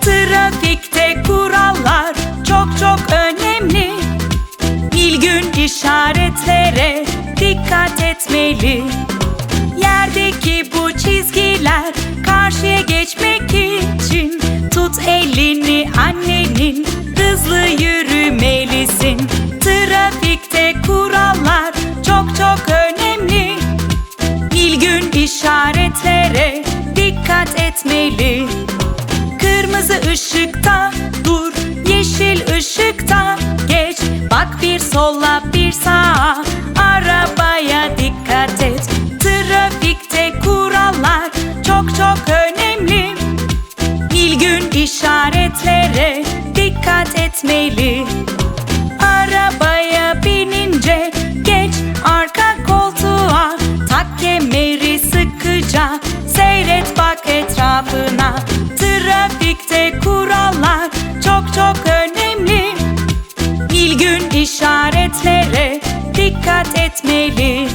Trafikte kurallar çok çok önemli. Bilgün işaretlere dikkat etmeli. Yerdeki bu çizgiler karşıya geçmek için tut elini annenin hızlı yürü. İşaretlere dikkat etmeli. Kırmızı ışıkta dur, yeşil ışıkta geç. Bak bir sola bir sağa, arabaya dikkat et. Trafikte kurallar çok çok önemli. Bilgün işaretlere dikkat etmeli sıkıca seyret bak etrafına. Trafikte kurallar çok çok önemli. Bilgün işaretlere dikkat etmeli